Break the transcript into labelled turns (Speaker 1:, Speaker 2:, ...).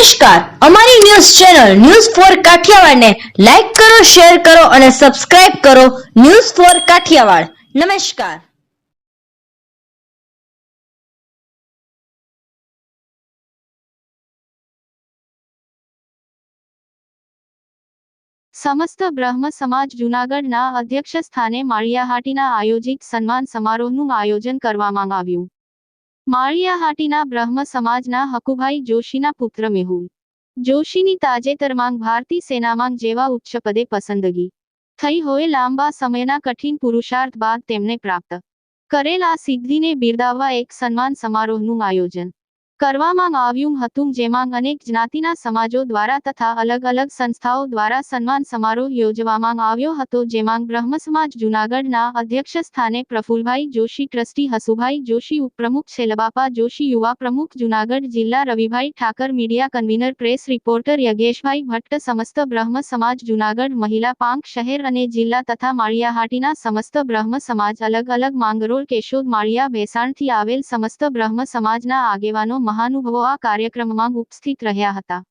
Speaker 1: નમસ્કાર. અમારી news channel news four કાઠિયાવાડને લાઈક કરો, શેર કરો અને સબસ્ક્રાઇબ કરો ન્યૂઝ ફોર કાઠિયાવાડ. નમસ્કાર.
Speaker 2: સમસ્ત બ્રહ્મ સમાજ જૂનાગઢના અધ્યક્ષ સ્થાને માળિયાહાટીના આયોજિત સન્માન સમારોહનું આયોજન કરવામાં આવ્યું. માળિયાહાટીના બ્રહ્મ સમાજના હકુભાઈ જોશીના પુત્ર મેહુલ. જોશીની તાજેતરમાં ભારતીય સેનામાં જેવા ઉચ્ચ પદે પસંદગી થઈ હોય લાંબા સમયના કઠિન પુરુષાર્થ બાદ તેમને પ્રાપ્ત કરેલ આ સિદ્ધિને બિરદાવવા એક સન્માન સમારોહનું આયોજન કરવામાં આવ્યું હતું જેમાં અનેક જ્ઞાતિના સમાજો દ્વારા તથા અલગ અલગ સંસ્થાઓ દ્વારા સન્માન સમારોહ યોજવામાં આવ્યો હતો જેમાં બ્રહ્મ સમાજ જૂનાગઢના અધ્યક્ષ સ્થાને પ્રફુલભાઈ જોશી, ટ્રસ્ટી હસુભાઈ જોશી, ઉપપ્રમુખ છેલબાપા જોશી, યુવા પ્રમુખ જૂનાગઢ જિલ્લા Ravibhai Thakar, media convener, press reporter Yagneshbhai Bhatt, સમસ્ત બ્રહ્મ સમાજ જૂનાગઢ, મહિલા પાંખ શહેર અને જિલ્લા તથા માળિયાહાટીના સમસ્ત બ્રહ્મ સમાજ અલગ અલગ માંગરોળ, કેશોદ, માળિયા, ભેસાણથી આવેલ સમસ્ત બ્રહ્મ સમાજના આગેવાનો મહાનુભવો આ કાર્યક્રમમાં ઉપસ્થિત રહ્યા હતા.